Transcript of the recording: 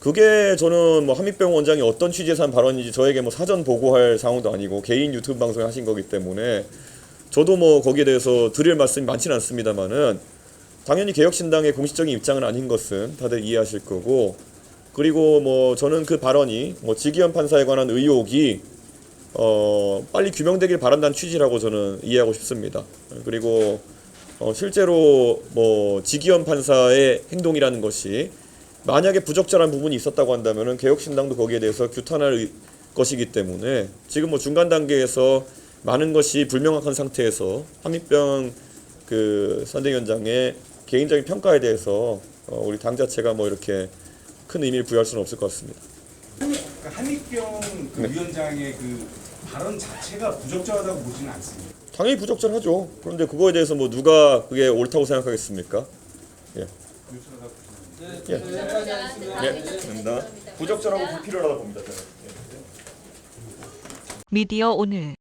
그게 저는 뭐 한빛병 원장이 어떤 취지에서 한 발언인지 저에게 뭐 사전 보고할 상황도 아니고 개인 유튜브 방송을 하신 거기 때문에 저도 뭐 거기에 대해서 드릴 말씀이 많지는 않습니다만은 당연히 개혁신당의 공식적인 입장은 아닌 것은 다들 이해하실 거고 그리고 뭐 저는 그 발언이 뭐 지기현 판사에 관한 의혹이 어 빨리 규명되길 바란다는 취지라고 저는 이해하고 싶습니다. 그리고 어 실제로 뭐 지기현 판사의 행동이라는 것이 만약에 부적절한 부분이 있었다고 한다면은 개혁신당도 거기에 대해서 규탄할 의- 것이기 때문에 지금 뭐 중간 단계에서 많은 것이 불명확한 상태에서 한민병 그 선대위원장의 개인적인 평가에 대해서 어 우리 당 자체가 뭐 이렇게 큰 의미를 부여할 수는 없을 것 같습니다. 그러니까 한익병 그 위원장의 그 발언 자체가 부적절하다고 보지는 않습니다. 당연히 부적절하죠. 그런데 그거에 대해서 뭐 누가 그게 옳다고 생각하겠습니까? 예. 예. 예. 됩니다. 부적절하고 불필요하다고 봅니다. 저는. 예. 미디어 오늘